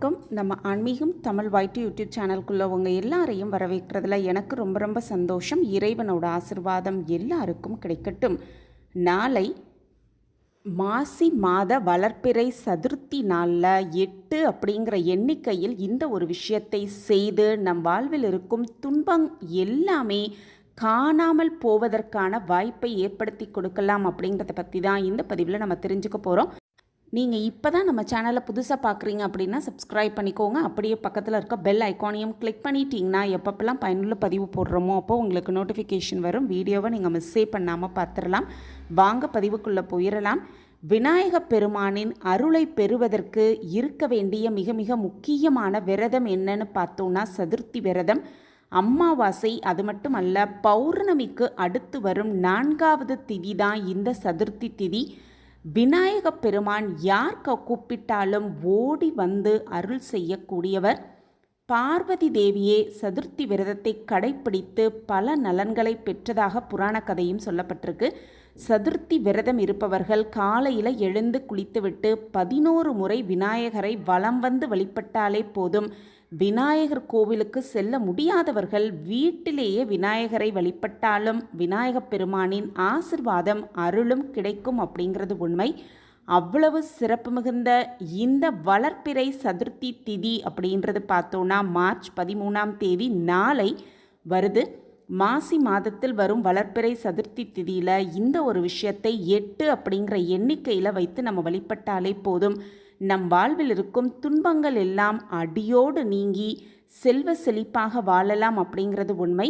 வணக்கம். நம்ம ஆன்மீகம் தமிழ் வாய்ட்டு யூடியூப் சேனலுக்குள்ள உங்கள் எல்லாரையும் வரவேற்கிறதுல எனக்கு ரொம்ப ரொம்ப சந்தோஷம். இறைவனோட ஆசிர்வாதம் எல்லாருக்கும் கிடைக்கட்டும். நாளை மாசி மாத வளர்ப்பிறை சதுர்த்தி நாளில் எட்டு அப்படிங்கிற எண்ணிக்கையில் இந்த ஒரு விஷயத்தை செய்து நம் வாழ்வில் இருக்கும் துன்பம் எல்லாமே காணாமல் போவதற்கான வாய்ப்பை ஏற்படுத்தி கொடுக்கலாம் அப்படிங்கிறத பற்றி தான் இந்த பதிவில் நம்ம தெரிஞ்சுக்க போகிறோம் நீங்கள் இப்போ தான் நம்ம சேனலை புதுசாக பார்க்குறீங்க அப்படின்னா சப்ஸ்கிரைப் பண்ணிக்கோங்க. அப்படியே பக்கத்தில் இருக்க பெல் ஐக்கானையும் கிளிக் பண்ணிட்டீங்கன்னா எப்பப்பெல்லாம் பயனுள்ள பதிவு போடுறோமோ அப்போ உங்களுக்கு நோட்டிஃபிகேஷன் வரும். வீடியோவை நீங்கள் மிஸ்ஸே பண்ணாமல் பார்த்துடலாம். வாங்க பதிவுக்குள்ளே போயிடலாம். விநாயக பெருமானின் அருளை பெறுவதற்கு இருக்க வேண்டிய மிக மிக முக்கியமான விரதம் என்னன்னு பார்த்தோன்னா சதுர்த்தி விரதம். அம்மாவாசை அது மட்டுமல்ல பௌர்ணமிக்கு அடுத்து வரும் நான்காவது திதி தான் இந்த சதுர்த்தி திதி. விநாயக பெருமான் யார் க- கூப்பிட்டாலும் ஓடி வந்து அருள் செய்யக்கூடியவர்? பார்வதி தேவியே சதுர்த்தி விரதத்தை கடைப்பிடித்து பல நலன்களை பெற்றதாக புராண கதையும் சொல்லப்பட்டிருக்கு. சதுர்த்தி விரதம் இருப்பவர்கள் காலையில் எழுந்து குளித்துவிட்டு பதினோரு முறை விநாயகரை வலம் வந்து வழிபட்டாலே போதும். விநாயகர் கோவிலுக்கு செல்ல முடியாதவர்கள் வீட்டிலேயே விநாயகரை வழிபட்டாலும் விநாயகப் பெருமானின் ஆசிர்வாதம் அருளும் கிடைக்கும் அப்படிங்கிறது உண்மை. அவ்வளவு சிறப்பு மிகுந்த இந்த வளர்ப்பிறை சதுர்த்தி திதி அப்படின்றது பார்த்தோன்னா மார்ச் பதிமூணாம் தேதி நாளை வருது. மாசி மாதத்தில் வரும் வளர்ப்பிறை சதுர்த்தி திதியில் இந்த ஒரு விஷயத்தை எட்டு அப்படிங்கிற எண்ணிக்கையில் வைத்து நம்ம வழிபட்டாலே போதும். நம் வாழ்வில் இருக்கும் துன்பங்கள் எல்லாம் அடியோடு நீங்கி செல்வ செழிப்பாக வாழலாம் அப்படிங்கிறது உண்மை.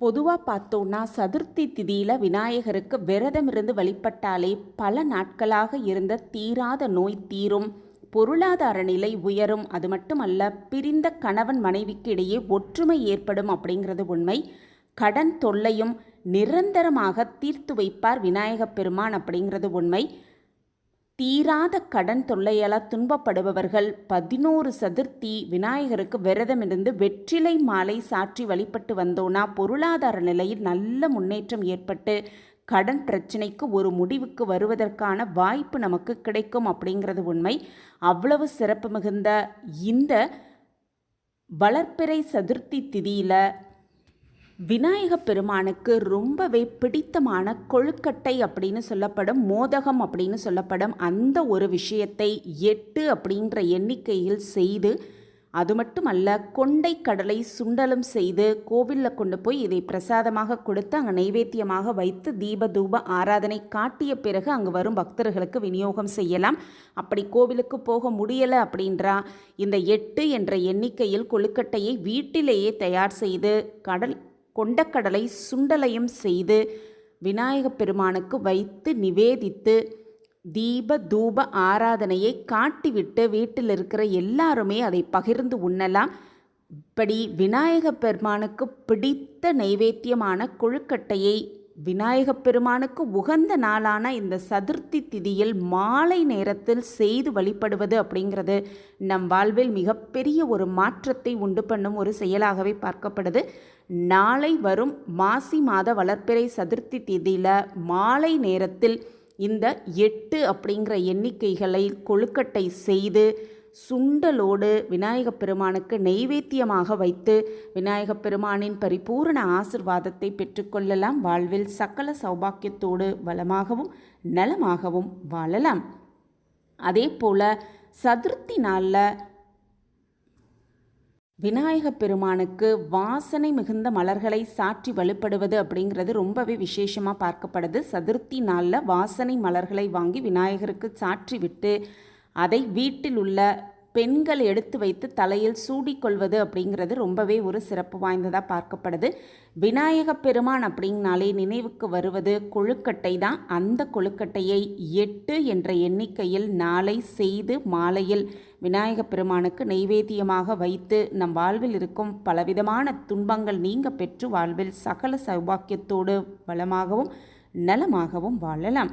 பொதுவாக பார்த்தோன்னா சதுர்த்தி திதியில் விநாயகருக்கு விரதம் இருந்து வழிபட்டாலே பல நாட்களாக இருந்த தீராத நோய் தீரும் பொருளாதார நிலை உயரும் அது மட்டுமல்ல பிரிந்த கணவன் மனைவிக்கு இடையே ஒற்றுமை ஏற்படும் அப்படிங்கிறது உண்மை. கடன் தொல்லையும் நிரந்தரமாக தீர்த்து வைப்பார் விநாயகப் பெருமான் அப்படிங்கிறது உண்மை. தீராத கடன் தொல்லையால் துன்பப்படுபவர்கள் பதினோரு சதுர்த்தி விநாயகருக்கு விரதம் இருந்து வெற்றிலை மாலை சாற்றி வழிபட்டு வந்தோன்னா பொருளாதார நிலையில் நல்ல முன்னேற்றம் ஏற்பட்டு கடன் பிரச்சனைக்கு ஒரு முடிவுக்கு வருவதற்கான வாய்ப்பு நமக்கு கிடைக்கும் அப்படிங்கிறது உண்மை. அவ்வளவு சிறப்பு மிகுந்த இந்த வளர்ப்பிறை சதுர்த்தி திதியில் விநாயக பெருமானுக்கு ரொம்பவே பிடித்தமான கொழுக்கட்டை அப்படின்னு சொல்லப்படும் மோதகம் அப்படின்னு சொல்லப்படும் அந்த ஒரு விஷயத்தை எட்டு அப்படின்ற எண்ணிக்கையில் செய்து அது மட்டுமல்ல கொண்டை கடலை சுண்டலும் செய்து கோவிலில் கொண்டு போய் இதை பிரசாதமாக கொடுத்து அங்கே நைவேத்தியமாக வைத்து தீப தூப ஆராதனை காட்டிய பிறகு அங்கு வரும் பக்தர்களுக்கு விநியோகம் செய்யலாம். அப்படி கோவிலுக்கு போக முடியலை அப்படின்றா இந்த எட்டு என்ற எண்ணிக்கையில் கொழுக்கட்டையை வீட்டிலேயே தயார் செய்து கடல் கொண்டக்கடலை சுண்டலையும் செய்து விநாயகப் பெருமானுக்கு வைத்து நிவேதித்து தீப தூப ஆராதனையை காட்டிவிட்டு வீட்டில் இருக்கிற எல்லாருமே அதை பகிர்ந்து உண்ணலாம். இப்படி விநாயகப் பெருமானுக்கு பிடித்த நைவேத்தியமான கொழுக்கட்டையை விநாயகப் பெருமானுக்கு உகந்த நாளான இந்த சதுர்த்தி திதியில் மாலை நேரத்தில் செய்து வழிபடுவது அப்படிங்கிறது நம் வாழ்வில் மிகப்பெரிய ஒரு மாற்றத்தை உண்டு பண்ணும் ஒரு செயலாகவே பார்க்கப்படுது. நாளை வரும் மாசி மாத வளர்ப்பிறை சதுர்த்தி திதியில் மாலை நேரத்தில் இந்த எட்டு அப்படிங்கிற எண்ணிக்கைகளை கொழுக்கட்டை செய்து சுண்டலோடு விநாயகப் பெருமானுக்கு நெய்வேத்தியமாக வைத்து விநாயகப் பெருமானின் பரிபூரண ஆசிர்வாதத்தை பெற்றுக்கொள்ளலாம் வாழ்வில் சகல சௌபாக்கியத்தோடு வளமாகவும் நலமாகவும் வாழலாம். அதே போல சதுர்த்தி நாளில் விநாயகப் பெருமானுக்கு வாசனை மிகுந்த மலர்களை சாற்றி வழிபடுவது அப்படிங்கிறது ரொம்பவே விசேஷமாக பார்க்கப்படுது. சதுர்த்தி நாளில் வாசனை மலர்களை வாங்கி விநாயகருக்கு சாற்றி விட்டு அதை வீட்டில் உள்ள பெண்கள் எடுத்து வைத்து தலையில் சூடிக்கொள்வது அப்படிங்கிறது ரொம்பவே ஒரு சிறப்பு வாய்ந்ததாக பார்க்கப்படுது. விநாயக பெருமான் அப்படின்னாலே நினைவுக்கு வருவது கொழுக்கட்டை தான். அந்த கொழுக்கட்டையை எட்டு என்ற எண்ணிக்கையில் நாளை செய்து மாலையில் விநாயக பெருமானுக்கு நெய்வேத்தியமாக வைத்து நம் வாழ்வில் இருக்கும் பலவிதமான துன்பங்கள் நீங்க பெற்று வாழ்வில் சகல சௌபாக்கியத்தோடு வளமாகவும் நலமாகவும் வாழலாம்.